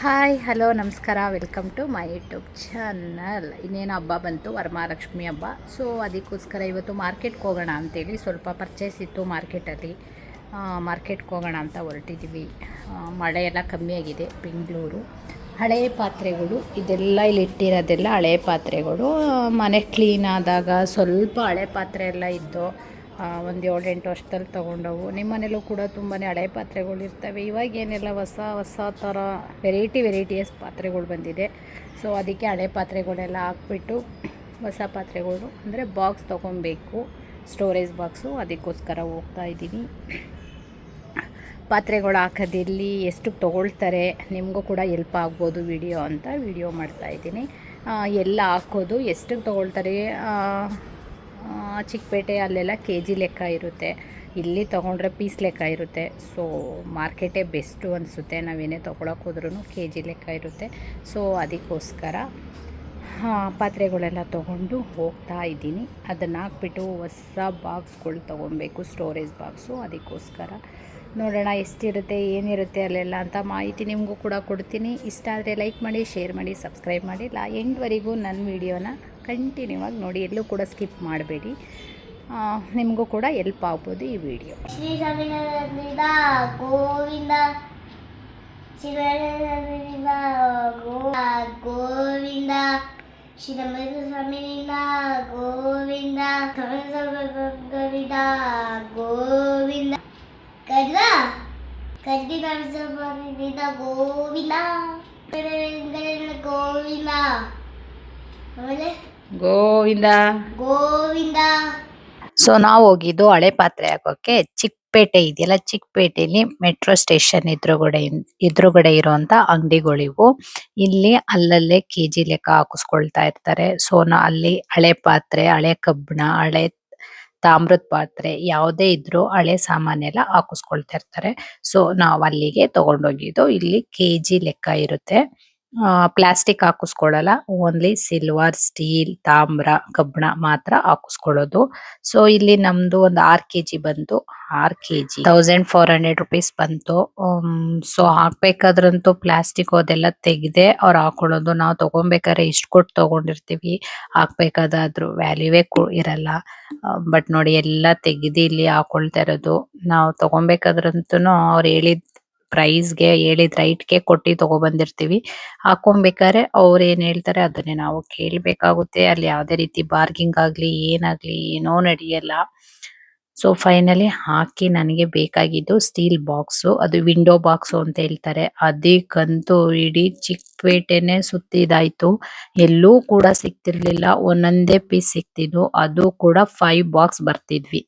Hi, hello, ನಮಸ್ಕಾರ, welcome to my YouTube channel. ಇನ್ನೇನು ಹಬ್ಬ ಬಂತು, ವರಮಹಾಲಕ್ಷ್ಮಿ ಹಬ್ಬ. ಸೊ ಅದಕ್ಕೋಸ್ಕರ ಇವತ್ತು ಮಾರ್ಕೆಟ್ಗೆ ಹೋಗೋಣ ಅಂತೇಳಿ ಸ್ವಲ್ಪ ಪರ್ಚೇಸ್ ಇತ್ತು ಮಾರ್ಕೆಟಲ್ಲಿ. ಮಾರ್ಕೆಟ್ಗೆ ಹೋಗೋಣ ಅಂತ ಹೊರಟಿದ್ದೀವಿ ಮಳೆ ಎಲ್ಲ ಕಮ್ಮಿ ಆಗಿದೆ ಬೆಂಗಳೂರು. ಹಳೆಯ ಪಾತ್ರೆಗಳು, ಇದೆಲ್ಲ ಇಲ್ಲಿ ಇಟ್ಟಿರೋದೆಲ್ಲ ಹಳೆಯ ಪಾತ್ರೆಗಳು. ಮನೆ ಕ್ಲೀನ್ ಆದಾಗ ಸ್ವಲ್ಪ ಹಳೆ ಪಾತ್ರೆ ಎಲ್ಲ ಇದ್ದು ಒಂದು ಏಳೆಂಟು ವರ್ಷದಲ್ಲಿ ತೊಗೊಂಡವು. ನಿಮ್ಮ ಮನೇಲೂ ಕೂಡ ತುಂಬಾ ಹಳೆ ಪಾತ್ರೆಗಳು ಇರ್ತವೆ. ಇವಾಗ ಏನೆಲ್ಲ ಹೊಸ ಹೊಸ ಥರ ವೆರೈಟಿ ವೆರೈಟಿಯಸ್ ಪಾತ್ರೆಗಳು ಬಂದಿದೆ. ಸೊ ಅದಕ್ಕೆ ಹಳೆ ಪಾತ್ರೆಗಳೆಲ್ಲ ಹಾಕ್ಬಿಟ್ಟು ಹೊಸ ಪಾತ್ರೆಗಳು ಅಂದರೆ ಬಾಕ್ಸ್ ತೊಗೊಬೇಕು. ಸ್ಟೋರೇಜ್ ಬಾಕ್ಸು ಅದಕ್ಕೋಸ್ಕರ ಹೋಗ್ತಾ ಇದ್ದೀನಿ. ಪಾತ್ರೆಗಳು ಹಾಕೋದಿಲ್ಲಿ ಎಷ್ಟು ತೊಗೊಳ್ತಾರೆ, ನಿಮಗೂ ಕೂಡ ಎಲ್ಪ್ ಆಗ್ಬೋದು ವಿಡಿಯೋ ಅಂತ ವಿಡಿಯೋ ಮಾಡ್ತಾಯಿದ್ದೀನಿ ಎಲ್ಲ ಹಾಕೋದು, ಎಷ್ಟಕ್ಕೆ ತೊಗೊಳ್ತಾರೆ ಚಿಕ್ಕಪೇಟೆ ಅಲ್ಲೆಲ್ಲ ಕೆ ಜಿ ಲೆಕ್ಕ ಇರುತ್ತೆ. ಇಲ್ಲಿ ತೊಗೊಂಡ್ರೆ ಪೀಸ್ ಲೆಕ್ಕ ಇರುತ್ತೆ. ಸೊ ಮಾರ್ಕೆಟೇ ಬೆಸ್ಟು ಅನಿಸುತ್ತೆ. ನಾವೇನೇ ತೊಗೊಳಕ್ಕೆ ಹೋದ್ರೂ ಕೆ ಜಿ ಲೆಕ್ಕ ಇರುತ್ತೆ. ಸೊ ಅದಕ್ಕೋಸ್ಕರ ಪಾತ್ರೆಗಳೆಲ್ಲ ತೊಗೊಂಡು ಹೋಗ್ತಾ ಇದ್ದೀನಿ. ಅದನ್ನು ಹಾಕ್ಬಿಟ್ಟು ಹೊಸ ಬಾಕ್ಸ್ಗಳು ತೊಗೊಬೇಕು ಸ್ಟೋರೇಜ್ ಬಾಕ್ಸು ಅದಕ್ಕೋಸ್ಕರ ನೋಡೋಣ ಎಷ್ಟಿರುತ್ತೆ, ಏನಿರುತ್ತೆ ಅಲ್ಲೆಲ್ಲ ಅಂತ ಮಾಹಿತಿ ನಿಮಗೂ ಕೂಡ ಕೊಡ್ತೀನಿ. ಇಷ್ಟ ಆದರೆ ಲೈಕ್ ಮಾಡಿ ಶೇರ್ ಮಾಡಿ ಸಬ್ಸ್ಕ್ರೈಬ್ ಮಾಡಿ. ಲಾ ಎಂಡ್ವರೆಗೂ ನನ್ನ ವಿಡಿಯೋನ ಕಂಟಿನ್ಯೂ ಆಗಿ ನೋಡಿ, ಎಲ್ಲೂ ಕೂಡ ಸ್ಕಿಪ್ ಮಾಡಬೇಡಿ. ನಿಮಗೂ ಕೂಡ ಎಲ್ಪ್ ಆಗ್ಬೋದು ಈ ವಿಡಿಯೋ. ಶ್ರೀ ಗೋವಿಂದ ಗೋವಿಂದ ಶ್ರೀ ಸ್ವಾಮಿನಿಂದ ಗೋವಿಂದ ಗೋವಿಂದ ಕಡ್ಲ ಕಡ್ಡಿ ನರಸಿಂಹನಿಂದ ಗೋವಿಂದ ಗೋವಿಂದ. ಗೋವಿಂದ. ಗೋವಿಂದ. ಸೊ ನಾವು ಹೋಗಿದ್ದು ಹಳೆ ಪಾತ್ರೆ ಹಾಕೋಕೆ ಚಿಕ್ಕಪೇಟೆ ಇದೆಯಲ್ಲ ಚಿಕ್ಕಪೇಟೆಲಿ ಮೆಟ್ರೋ ಸ್ಟೇಷನ್ ಎದುರುಗಡೆ ಎದುರುಗಡೆ ಇರುವಂತ ಅಂಗಡಿಗಳಿವು. ಇಲ್ಲಿ ಅಲ್ಲಲ್ಲೇ ಕೆ ಜಿ ಲೆಕ್ಕ ಹಾಕಿಸ್ಕೊಳ್ತಾ ಇರ್ತಾರೆ. ಸೊ ನಾ ಅಲ್ಲಿ ಹಳೆ ಪಾತ್ರೆ ಹಳೆ ಕಬ್ಬಿಣ ಹಳೆ ತಾಮ್ರದ ಪಾತ್ರೆ ಯಾವುದೇ ಇದ್ರು ಹಳೆ ಸಾಮಾನೆಲ್ಲ ಹಾಕಿಸ್ಕೊಳ್ತಾ ಇರ್ತಾರೆ. ಸೊ ನಾವು ಅಲ್ಲಿಗೆ ತಗೊಂಡೋಗಿದ್ದು. ಇಲ್ಲಿ ಕೆ ಜಿ ಲೆಕ್ಕ ಇರುತ್ತೆ. ಪ್ಲಾಸ್ಟಿಕ್ ಹಾಕಿಸ್ಕೊಳ್ಳಲ್ಲ ಓನ್ಲಿ ಸಿಲ್ವರ್, ಸ್ಟೀಲ್, ತಾಮ್ರ, ಕಬ್ಬಿಣ ಮಾತ್ರ ಹಾಕಿಸ್ಕೊಳ್ಳೋದು ಸೊ ಇಲ್ಲಿ ನಮ್ದು ಒಂದು ಆರ್ ಕೆ ಜಿ ಬಂತು. R K G thousand four hundred rupees ಬಂತು ಸೊ ಹಾಕ್ಬೇಕಾದ್ರಂತೂ ಪ್ಲಾಸ್ಟಿಕ್ ಅದೆಲ್ಲ ತೆಗ್ದೆ ಅವ್ರು ಹಾಕೊಳ್ಳೋದು. ನಾವು ತಗೊಬೇಕಾದ್ರೆ ಇಷ್ಟು ಕೊಟ್ಟು ತಗೊಂಡಿರ್ತೀವಿ. ಹಾಕ್ಬೇಕಾದ್ರೂ ವ್ಯಾಲ್ಯೂವೇ ಇರಲ್ಲ. ಬಟ್ ನೋಡಿ ಎಲ್ಲ ತೆಗ್ದಿ ಇಲ್ಲಿ ಹಾಕೊಳ್ತಾ ಇರೋದು. ನಾವು ತಗೊಬೇಕಾದ್ರಂತೂ ಅವ್ರು ಹೇಳಿದ ಪ್ರೈಸ್ಗೆ ಹೇಳಿದ ರೈಟ್ಗೆ ಕೊಟ್ಟು ತಗೊಬಂದಿರ್ತೀವಿ. ಹಾಕೊಂಬೇಕಾದ್ರೆ ಅವ್ರು ಏನ್ ಹೇಳ್ತಾರೆ ಅದನ್ನೇ ನಾವು ಕೇಳ್ಬೇಕಾಗುತ್ತೆ. ಅಲ್ಲಿ ಯಾವುದೇ ರೀತಿ ಬಾರ್ಗಿಂಗ್ ಆಗ್ಲಿ, ಏನಾಗ್ಲಿ, ಏನೋ ನಡೆಯಲ್ಲ. ಸೊ ಫೈನಲಿ ಹಾಕಿ ನನಗೆ ಬೇಕಾಗಿದ್ದು ಸ್ಟೀಲ್ ಬಾಕ್ಸ್ ಅದು ವಿಂಡೋ ಬಾಕ್ಸ್ ಅಂತ ಹೇಳ್ತಾರೆ. ಅದಕ್ಕಂತೂ ಇಡೀ ಚಿಕ್ಕಪೇಟೆನೆ ಸುತ್ತಿದಾಯ್ತು. ಎಲ್ಲೂ ಕೂಡ ಸಿಗ್ತಿರ್ಲಿಲ್ಲ. ಒಂದೊಂದೇ ಪೀಸ್ ಸಿಗ್ತಿದ್ವು. ಅದು ಕೂಡ ಫೈವ್ ಬಾಕ್ಸ್ ಬರ್ತಿದ್ವಿ.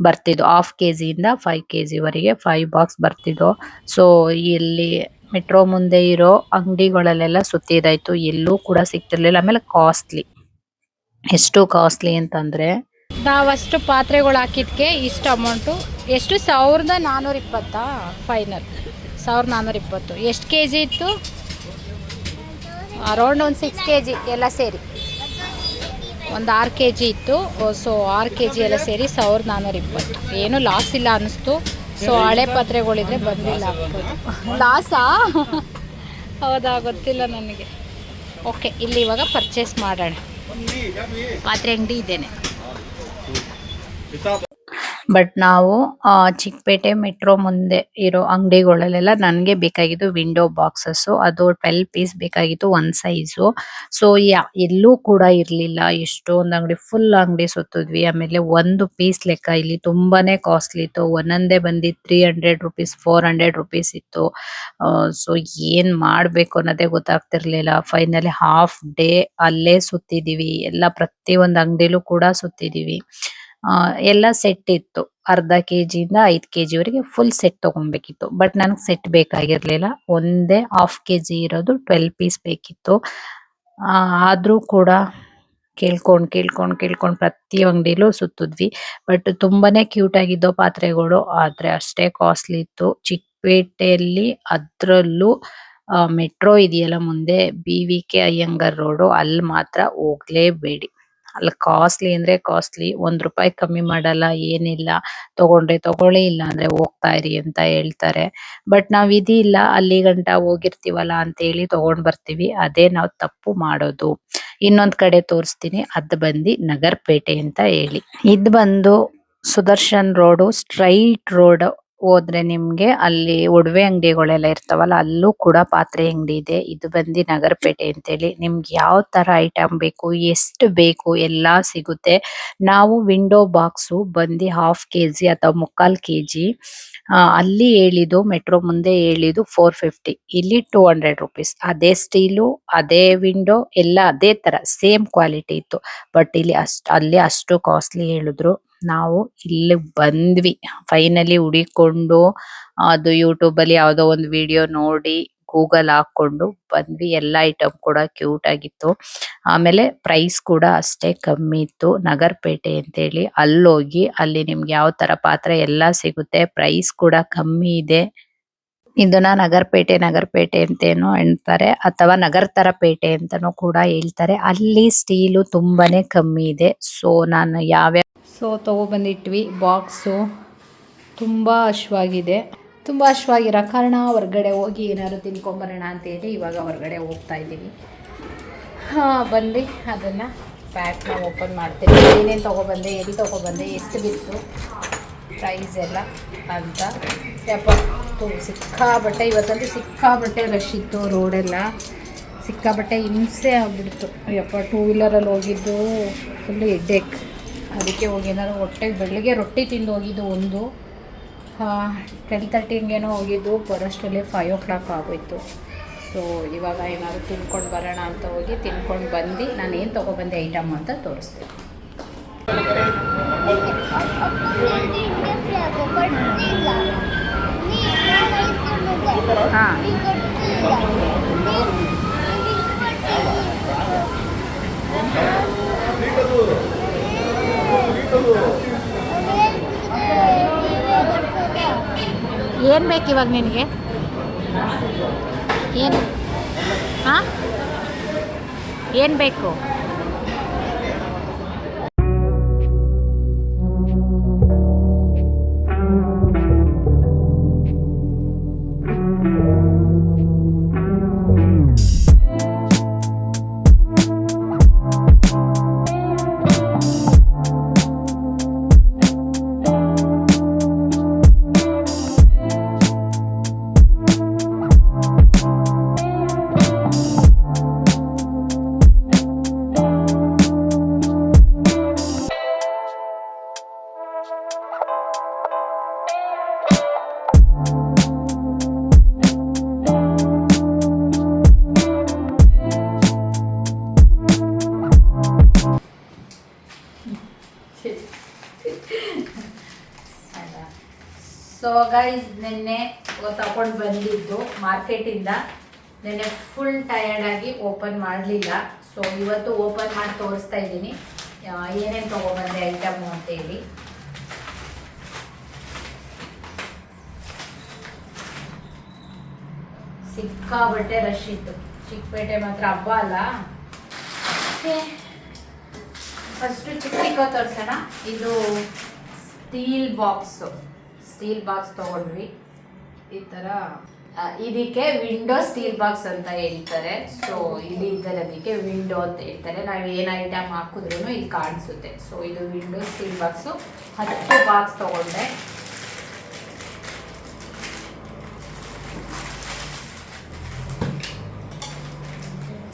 ಬರ್ತಿದ್ವು. ಹಾಫ್ ಕೆ ಜಿಯಿಂದ ಫೈವ್ ಕೆ ಜಿವರೆಗೆ ಫೈವ್ ಬಾಕ್ಸ್ ಬರ್ತಿದ್ವು. ಸೊ ಇಲ್ಲಿ ಮೆಟ್ರೋ ಮುಂದೆ ಇರೋ ಅಂಗಡಿಗಳಲ್ಲೆಲ್ಲ ಸುತ್ತಿದಾಯ್ತು ಎಲ್ಲೂ ಕೂಡ ಸಿಗ್ತಿರ್ಲಿಲ್ಲ. ಆಮೇಲೆ ಕಾಸ್ಟ್ಲಿ ಎಷ್ಟು ಕಾಸ್ಟ್ಲಿ ಅಂತಂದ್ರೆ ನಾವಷ್ಟು ಪಾತ್ರೆಗಳು ಹಾಕಿದ್ಕೆ ಇಷ್ಟು ಅಮೌಂಟು ಎಷ್ಟು? ಸಾವಿರದ ನಾನ್ನೂರ ಇಪ್ಪತ್ತಾ? ಫೈನಲ್ ಸಾವಿರದ ನಾನ್ನೂರ ಇಪ್ಪತ್ತು. ಎಷ್ಟು ಕೆ ಜಿ ಇತ್ತು? ಅರೌಂಡ್ ಒಂದು ಸಿಕ್ಸ್ ಕೆ ಜಿ ಎಲ್ಲ ಸೇರಿ. ಒಂದು ಆರು ಕೆ ಜಿ ಇತ್ತು ಸೊ ಆರು ಕೆ ಜಿ ಎಲ್ಲ ಸೇರಿ ಸಾವಿರದ ನಾನ್ನೂರ ಇಪ್ಪತ್ತು. ಏನು ಲಾಸ್ ಇಲ್ಲ ಅನ್ನಿಸ್ತು ಸೊ ಹಳೆ ಪಾತ್ರೆಗಳಿದ್ರೆ ಬಂದಿಲ್ಲ. ಲಾಸಾ ಹೌದಾ, ಗೊತ್ತಿಲ್ಲ ನನಗೆ. ಓಕೆ ಇಲ್ಲಿ ಇವಾಗ ಪರ್ಚೇಸ್ ಮಾಡೋಣ. ಪಾತ್ರೆ ಅಂಗಡಿ ಇದ್ದೇನೆ ಬಟ್ ನಾವು ಆ, ಚಿಕ್ಕಪೇಟೆ ಮೆಟ್ರೋ ಮುಂದೆ ಇರೋ ಅಂಗಡಿಗಳಲ್ಲೆಲ್ಲ ನನಗೆ ಬೇಕಾಗಿದ್ದು ವಿಂಡೋ ಬಾಕ್ಸಸ್ ಅದು ಟ್ವೆಲ್ ಪೀಸ್ ಬೇಕಾಗಿತ್ತು ಒಂದ್ ಸೈಜು ಸೊ ಎಲ್ಲೂ ಕೂಡ ಇರ್ಲಿಲ್ಲ. ಎಷ್ಟೊಂದು ಅಂಗಡಿ ಫುಲ್ ಅಂಗಡಿ ಸುತ್ತಿದ್ವಿ. ಆಮೇಲೆ ಒಂದು ಪೀಸ್ ಲೆಕ್ಕ ಇಲ್ಲಿ ತುಂಬಾನೇ ಕಾಸ್ಟ್ಲಿ ಇತ್ತು. ಒಂದೊಂದೇ ಬಂದಿ three hundred rupees four hundred rupees ಇತ್ತು. ಸೊ ಏನ್ ಮಾಡ್ಬೇಕು ಅನ್ನೋದೇ ಗೊತ್ತಾಗ್ತಿರ್ಲಿಲ್ಲ. ಫೈನಲಿ ಹಾಫ್ ಡೇ ಅಲ್ಲೇ ಸುತ್ತಿದೀವಿ. ಎಲ್ಲ ಪ್ರತಿ ಒಂದು ಅಂಗಡಿಲೂ ಕೂಡ ಸುತ್ತಿದೀವಿ. ಆ, ಎಲ್ಲ ಸೆಟ್ ಇತ್ತು. ಅರ್ಧ ಕೆಜಿ ಯಿಂದ ಐದು ಕೆಜಿ ವರೆಗೆ ಫುಲ್ ಸೆಟ್ ತಗೊಬೇಕಿತ್ತು. ಬಟ್ ನನಗೆ ಸೆಟ್ ಬೇಕಾಗಿರ್ಲಿಲ್ಲ. ಒಂದೇ ಹಾಫ್ ಕೆಜಿ ಇರೋದು ಟ್ವೆಲ್ ಪೀಸ್ ಬೇಕಿತ್ತು. ಆದ್ರೂ ಕೂಡ ಕೇಳ್ಕೊಂಡ್ ಕೇಳ್ಕೊಂಡ್ ಕೇಳ್ಕೊಂಡ್ ಪ್ರತಿ ಅಂಗಡಿಲೂ ಸುತ್ತಿದ್ವಿ. ಬಟ್ ತುಂಬಾನೇ ಕ್ಯೂಟ್ ಆಗಿದ್ದೋ ಪಾತ್ರೆಗಳು ಆದ್ರೆ ಅಷ್ಟೇ ಕಾಸ್ಟ್ಲಿ ಇತ್ತು. ಚಿಕ್ಕಪೇಟೆಯಲ್ಲಿ ಅದ್ರಲ್ಲೂ ಮೆಟ್ರೋ ಇದೆಯಲ್ಲ ಮುಂದೆ ಬಿ.ವಿ.ಕೆ. ಅಯ್ಯಂಗಾರ್ ರೋಡ್ ಅಲ್ಲಿ ಮಾತ್ರ ಹೋಗ್ಲೇಬೇಡಿ. ಅಲ್ಲಿ ಕಾಸ್ಟ್ಲಿ ಅಂದ್ರೆ ಕಾಸ್ಟ್ಲಿ ಒಂದ್ ರೂಪಾಯಿ ಕಮ್ಮಿ ಮಾಡಲ್ಲ, ಏನಿಲ್ಲ ತಗೊಂಡ್ರೆ ತಗೊಳ್ಳಿ ಇಲ್ಲ ಅಂದ್ರೆ ಹೋಗ್ತಾ ಇರಿ ಅಂತ ಹೇಳ್ತಾರೆ. ಬಟ್ ನಾವ್ ಇದಿಲ್ಲ, ಅಲ್ಲಿ ಗಂಟ ಹೋಗಿರ್ತೀವಲ್ಲ ಅಂತ ಹೇಳಿ ತಗೊಂಡ್ ಬರ್ತೀವಿ, ಅದೇ ನಾವ್ ತಪ್ಪು ಮಾಡೋದು. ಇನ್ನೊಂದ್ ಕಡೆ ತೋರಿಸ್ತೀನಿ, ಅದ್ ಬಂದಿ ನಗರ್ಪೇಟೆ ಅಂತ ಹೇಳಿ. ಇದ್ ಬಂದು ಸುದರ್ಶನ್ ರೋಡ್, ಸ್ಟ್ರೈಟ್ ರೋಡ್ ಹೋದ್ರೆ ನಿಮ್ಗೆ ಅಲ್ಲಿ ಒಡವೆ ಅಂಗಡಿಗಳೆಲ್ಲ ಇರ್ತಾವಲ್ಲ, ಅಲ್ಲೂ ಕೂಡ ಪಾತ್ರೆ ಅಂಗಡಿ ಇದೆ. ಇದು ಬಂದಿ ನಗರಪೇಟೆ ಅಂತ ಹೇಳಿ ನಿಮ್ಗೆ ಯಾವ ತರ ಐಟಂ ಬೇಕು, ಎಷ್ಟು ಬೇಕು ಎಲ್ಲ ಸಿಗುತ್ತೆ. ನಾವು ವಿಂಡೋ ಬಾಕ್ಸ್ ಬಂದಿ ಹಾಫ್ ಕೆಜಿ ಅಥವಾ ಮುಕ್ಕಾಲ್ ಕೆಜಿ ಅಲ್ಲಿ ಹೇಳಿದ್ದು ಮೆಟ್ರೋ ಮುಂದೆ ಹೇಳಿದ್ದು ಫೋರ್ ಫಿಫ್ಟಿ ಇಲ್ಲಿ ಟೂ ಹಂಡ್ರೆಡ್ ರುಪೀಸ್ ಅದೇ ಸ್ಟೀಲು ಅದೇ ವಿಂಡೋ ಎಲ್ಲ ಅದೇ ತರ ಸೇಮ್ ಕ್ವಾಲಿಟಿ ಇತ್ತು. ಬಟ್ ಇಲ್ಲಿ ಅಷ್ಟು, ಅಲ್ಲಿ ಅಷ್ಟು ಕಾಸ್ಟ್ಲಿ ಹೇಳಿದ್ರು. ನಾವು ಇಲ್ಲಿ ಬಂದ್ವಿ. ಫೈನಲಿ ಹುಡಿಕೊಂಡು, ಅದು ಯೂಟ್ಯೂಬ್ ಅಲ್ಲಿ ಯಾವ್ದೋ ಒಂದು ವಿಡಿಯೋ ನೋಡಿ ಗೂಗಲ್ ಹಾಕೊಂಡು ಬಂದ್ವಿ. ಎಲ್ಲ ಐಟಮ್ ಕೂಡ ಕ್ಯೂಟ್ ಆಗಿತ್ತು. ಆಮೇಲೆ ಪ್ರೈಸ್ ಕೂಡ ಅಷ್ಟೇ ಕಮ್ಮಿ ಇತ್ತು. ನಗರಪೇಟೆ ಅಂತ ಹೇಳಿ ಅಲ್ಲೋಗಿ, ಅಲ್ಲಿ ನಿಮ್ಗೆ ಯಾವ ತರ ಪಾತ್ರೆ ಎಲ್ಲ ಸಿಗುತ್ತೆ ಪ್ರೈಸ್ ಕೂಡ ಕಮ್ಮಿ ಇದೆ. ಇದನ್ನ ನಗರಪೇಟೆ ನಗರಪೇಟೆ ಅಂತೇನು ಹೇಳ್ತಾರೆ, ಅಥವಾ ನಗರ ಪೇಟೆ ಅಂತಾನೂ ಕೂಡ ಹೇಳ್ತಾರೆ. ಅಲ್ಲಿ ಸ್ಟೀಲು ತುಂಬಾನೇ ಕಮ್ಮಿ ಇದೆ. ಸೊ ನಾನು ಯಾವ್ಯಾವ ಸೊ ತೊಗೊಬಂದಿಟ್ವಿ ಬಾಕ್ಸು ತುಂಬ ಹಶ್ವಾಗಿದೆ. ತುಂಬ ಹಶ್ವಾಗಿರೋ ಕಾರಣ ಹೊರಗಡೆ ಹೋಗಿ ಏನಾದ್ರು ತಿನ್ಕೊಂಬರೋಣ ಅಂತೇಳಿ ಇವಾಗ ಹೊರಗಡೆ ಹೋಗ್ತಾ ಇದ್ದೀವಿ. ಹಾಂ ಬಂದು ಅದನ್ನು ಪ್ಯಾಕ್ನ ಓಪನ್ ಮಾಡ್ತೀನಿ ಏನೇನು ತೊಗೊಬಂದೆ, ಎಲ್ಲಿ ತೊಗೊಬಂದೆ, ಎಷ್ಟು ಬಿತ್ತು ಪ್ರೈಸ್ ಎಲ್ಲ ಅಂತ. ಯಪ್ಪ ಸಿಕ್ಕಾಬಟ್ಟೆ ಇವತ್ತಂತೂ ಸಿಕ್ಕಾಬಟ್ಟೆ ರಶ್ ಇತ್ತು ರೋಡೆಲ್ಲ ಸಿಕ್ಕಾಬಟ್ಟೆ ಹಿಂಸೆ ಆಗಿಬಿಡ್ತು. ಯಪ್ಪ ಟೂ ವೀಲರಲ್ಲಿ ಹೋಗಿದ್ದು ಫುಲ್ ಹೆಡ್ಡೇಕ್ ಅದಕ್ಕೆ ಹೋಗಿ ಏನಾದ್ರು ಹೊಟ್ಟೆ ಬೆಳಗ್ಗೆ ರೊಟ್ಟಿ ತಿಂದು ಹೋಗಿದ್ದು ಒಂದು. ಟೆನ್ ತರ್ಟಿಂಗೇನೋ ಹೋಗಿದ್ದು ಬರೋಷ್ಟರಲ್ಲಿ ಫೈವ್ ಓ ಕ್ಲಾಕ್ ಆಗೋಯ್ತು. ಸೊ ಇವಾಗ ಏನಾದ್ರು ತಿನ್ಕೊಂಡು ಬರೋಣ ಅಂತ ಹೋಗಿ ತಿನ್ಕೊಂಡು ಬಂದು ನಾನು ಏನು ತೊಗೊಬಂದೆ ಐಟಮ್ ಅಂತ ತೋರಿಸ್ತೀನಿ. ಹಾಂ. ಏನು ಬೇಕು ಇವಾಗ ನಿನಗೆ? ಏನು? ಹಾಂ? ಏನು ಬೇಕು? ಸೊ ಗೈಸ್ ನಿನ್ನೆ ತಗೊಂಡು ಬಂದಿದ್ದು ಮಾರ್ಕೆಟಿಂದ. ನಿನ್ನೆ ಫುಲ್ ಟಯರ್ಡ್ ಆಗಿ ಓಪನ್ ಮಾಡಲಿಲ್ಲ. ಸೊ ಇವತ್ತು ಓಪನ್ ಮಾಡಿ ತೋರಿಸ್ತಾ ಇದ್ದೀನಿ. ಏನೇನು ತೊಗೊಬಂದೆ ಐಟಮು ಅಂತೇಳಿ ಸಿಕ್ಕಾಬಟ್ಟೆ ರಶ್ ಇತ್ತು. ಚಿಕ್ಕಪೇಟೆ ಮಾತ್ರ ಹಬ್ಬ ಅಲ್ಲ. ಫಸ್ಟು ಚಿಕ್ಕ ತೋರಿಸೋಣ. ಇದು ಸ್ಟೀಲ್ ಬಾಕ್ಸು ಸ್ಟೀಲ್ ಬಾಕ್ಸ್ ತಗೊಂಡ್ವಿ. ಈ ಥರ ಇದಕ್ಕೆ ವಿಂಡೋ ಸ್ಟೀಲ್ ಬಾಕ್ಸ್ ಅಂತ ಹೇಳ್ತಾರೆ. ಸೊ ಇಲ್ಲಿ ಇದಕ್ಕೆ ವಿಂಡೋ ಅಂತ ಹೇಳ್ತಾರೆ. ನಾವು ಏನು ಐಟಮ್ ಹಾಕಿದ್ರು ಇಲ್ಲಿ ಕಾಣಿಸುತ್ತೆ. ಸೊ ಇದು ವಿಂಡೋ ಸ್ಟೀಲ್ ಬಾಕ್ಸು ಹತ್ತು ಬಾಕ್ಸ್ ತಗೊಂಡೆ.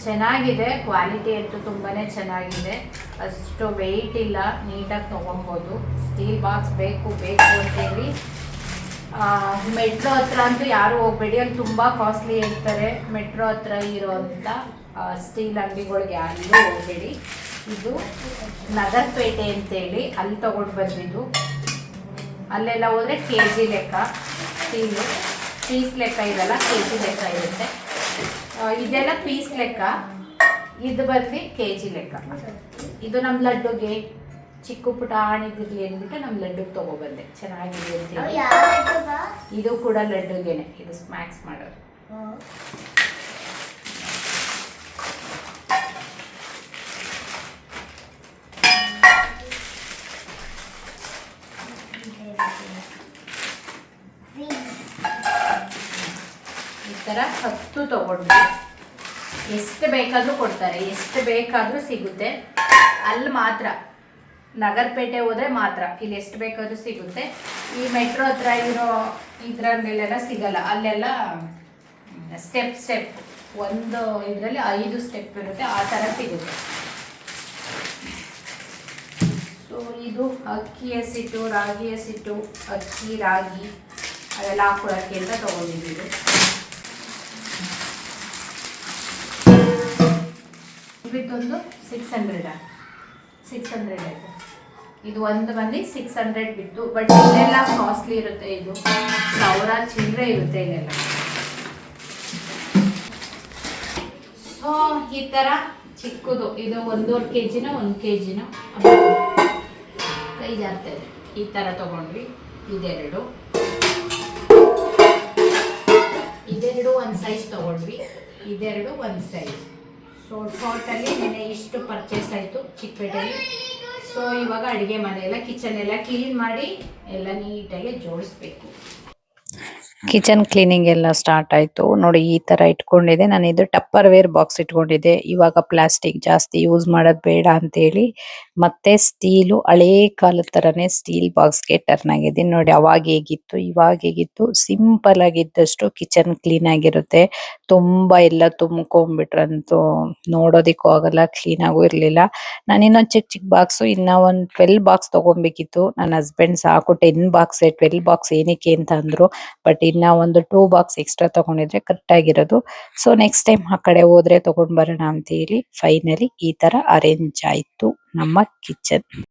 ಚೆನ್ನಾಗಿದೆ. ಕ್ವಾಲಿಟಿ ಅಂತೂ ತುಂಬಾನೇ ಚೆನ್ನಾಗಿದೆ. ಅಷ್ಟು ವೆಯ್ಟ್ ಇಲ್ಲ, ನೀಟಾಗಿ ತೊಗೊಬೋದು. ಸ್ಟೀಲ್ ಬಾಕ್ಸ್ ಬೇಕು ಬೇಕು ಅಂತೇಳಿ ಮೆಟ್ರೋ ಹತ್ರ ಅಂತೂ ಯಾರು ಹೋಗ್ಬೇಡಿ, ಅಲ್ಲಿ ತುಂಬ ಕಾಸ್ಟ್ಲಿ ಇರ್ತಾರೆ. ಮೆಟ್ರೋ ಹತ್ರ ಇರೋವಂಥ ಸ್ಟೀಲ್ ಅಂಗಡಿಗಳಿಗೆ ಯಾರಿಗೂ ಹೋಗ್ಬೇಡಿ. ಇದು ನಗರಪೇಟೆ ಅಂತೇಳಿ ಅಲ್ಲಿ ತೊಗೊಂಡು ಬಂದಿದ್ದು. ಅಲ್ಲೆಲ್ಲ ಹೋದರೆ ಕೆ ಜಿ ಲೆಕ್ಕ ಸ್ಟೀಲು ಪೀಸ್ ಲೆಕ್ಕ ಇರಲ್ಲ ಕೆ ಜಿ ಲೆಕ್ಕ ಇರುತ್ತೆ. ಇದೆಲ್ಲ ಪೀಸ್ ಲೆಕ್ಕ. ಇದು ಬಂದು ಕೆ ಜಿ ಲೆಕ್ಕ. ಇದು ನಮ್ಮ ಲಡ್ಡುಗೆ ಚಿಕ್ಕ ಪುಟಾಣಿದಿರಲಿ ಅಂದ್ಬಿಟ್ಟು ನಮ್ಮ ಲಡ್ಡುಗೆ ತೊಗೊಬಂದೆ. ಚೆನ್ನಾಗಿದೆ ಅಂತ ಇದು ಕೂಡ ಲಡ್ಡುಗೆನೆ. ಇದು ಸ್ಮ್ಯಾಕ್ಸ್ ಮಾಡೋದು. ಈ ಥರ ಹತ್ತು ತೊಗೊಂಡ್ವಿ. ಎಷ್ಟು ಬೇಕಾದರೂ ಕೊಡ್ತಾರೆ, ಎಷ್ಟು ಬೇಕಾದರೂ ಸಿಗುತ್ತೆ. ಅಲ್ಲಿ ಮಾತ್ರ, ನಗರಪೇಟೆ ಹೋದ್ರೆ ಮಾತ್ರ ಇಲ್ಲಿ ಎಷ್ಟು ಬೇಕಾದರೂ ಸಿಗುತ್ತೆ. ಈ ಮೆಟ್ರೋ ಹತ್ರ ಇರೋ ಇದ್ರಲ್ಲೆಲ್ಲ ಸಿಗಲ್ಲ, ಅಲ್ಲೆಲ್ಲ ಸ್ಟೆಪ್ ಸ್ಟೆಪ್ ಒಂದು ಇದರಲ್ಲಿ ಐದು ಸ್ಟೆಪ್ ಇರುತ್ತೆ, ಆ ಥರ ಸಿಗುತ್ತೆ. ಸೊ ಇದು ಅಕ್ಕಿ ಹಸಿಟ್ಟು ರಾಗಿ ಹಸಿಟ್ಟು ಅಕ್ಕಿ, ರಾಗಿ ಅದೆಲ್ಲ ಹಾಕೊಳಕ್ಕೆ ಅಂತ ತೊಗೊಂಡಿದ್ದೀವಿ. ಇದೊಂದು ಸಿಕ್ಸ್ ಹಂಡ್ರೆಡ್ ಸಿಕ್ಸ್ ಹಂಡ್ರೆಡ್ ಆಯಿತು. ಇದು ಒಂದು ಬಂದು ಸಿಕ್ಸ್ ಹಂಡ್ರೆಡ್ ಬಿತ್ತು ಬಟ್ ಇಲ್ಲೆಲ್ಲ ಕಾಸ್ಟ್ಲಿ ಇರುತ್ತೆ ಇದು. ಸಾವಿರ ಚಿಲ್ಲರೆ ಇರುತ್ತೆ ಇಲ್ಲೆಲ್ಲ ಸೊ ಈ ಥರ ಚಿಕ್ಕದು. ಇದು ಒಂದೂವರೆ ಕೆ ಜಿನ ಒಂದು ಕೆ ಜಿನ ಕೈ ಜಾರ್ತಾ ಇದೆ ಈ ಥರ ತೊಗೊಂಡ್ವಿ. ಇದೆರಡು. ಇದೆರಡು ಒಂದು ಸೈಜ್ ತೊಗೊಂಡ್ವಿ. ಇದೆರಡು ಒಂದು ಸೈಜ್ ಸೊ ಟೋಟಲಿ ನೆನೆ ಇಷ್ಟು ಪರ್ಚೇಸ್ ಆಯಿತು ಚಿಕ್ಕಪೇಟೆಯಲ್ಲಿ. ಸೊ ಇವಾಗ ಅಡುಗೆ ಮನೆ ಎಲ್ಲ ಕಿಚನ್ ಎಲ್ಲ ಕ್ಲೀನ್ ಮಾಡಿ ಎಲ್ಲ ನೀಟಾಗಿ ಜೋಡಿಸ್ಬೇಕು. ಕಿಚನ್ ಕ್ಲೀನಿಂಗ್ ಎಲ್ಲ ಸ್ಟಾರ್ಟ್ ಆಯ್ತು. ನೋಡಿ ಈ ತರ ಇಟ್ಕೊಂಡಿದೆ ನಾನು ಇದು ಟಪ್ಪರ್ ವೇರ್ ಬಾಕ್ಸ್ ಇಟ್ಕೊಂಡಿದ್ದೆ. ಇವಾಗ ಪ್ಲಾಸ್ಟಿಕ್ ಜಾಸ್ತಿ ಯೂಸ್ ಮಾಡೋದ್ ಬೇಡ ಅಂತ ಹೇಳಿ ಮತ್ತೆ ಸ್ಟೀಲು ಹಳೇ ಕಾಲದ ತರನೇ ಸ್ಟೀಲ್ ಬಾಕ್ಸ್ಗೆ ಟರ್ನ್ ಆಗಿದ್ದೀನಿ. ನೋಡಿ ಅವಾಗ ಹೇಗಿತ್ತು? ಇವಾಗ ಹೇಗಿತ್ತು? ಸಿಂಪಲ್ ಆಗಿದ್ದಷ್ಟು ಕಿಚನ್ ಕ್ಲೀನ್ ಆಗಿರುತ್ತೆ. ತುಂಬಾ ಎಲ್ಲ ತುಂಬ್ಕೊಂಡ್ಬಿಟ್ರಂತೂ ನೋಡೋದಿಕ್ಕೂ ಆಗಲ್ಲ ಕ್ಲೀನ್ ಆಗು ಇರ್ಲಿಲ್ಲ. ನಾನು ಇನ್ನೊಂದ್ ಚಿಕ್ಕ ಚಿಕ್ಕ ಬಾಕ್ಸ್ ಇನ್ನ ಒಂದ್ ಟ್ವೆಲ್ ಬಾಕ್ಸ್ ತಗೊಬೇಕಿತ್ತು. ನನ್ನ ಹಸ್ಬೆಂಡ್ ಸಾಕು ಟೆನ್ ಬಾಕ್ಸ್ ಟ್ವೆಲ್ ಬಾಕ್ಸ್ ಏನಕ್ಕೆ ಅಂತ ಅಂದ್ರು. ಬಟ್ ಇನ್ನ ಒಂದು ಟೂ ಬಾಕ್ಸ್ ಎಕ್ಸ್ಟ್ರಾ ತಗೊಂಡಿದ್ರೆ ಕರೆಕ್ಟ್ ಆಗಿರೋದು ಸೊ ನೆಕ್ಸ್ಟ್ ಟೈಮ್ ಆ ಕಡೆ ಹೋದ್ರೆ ತಗೊಂಡ್ ಬರೋಣ ಅಂತ ಹೇಳಿ ಫೈನಲಿ ಈ ತರ ಅರೇಂಜ್ ಆಯ್ತು ನಮ್ಮ ಕಿಚನ್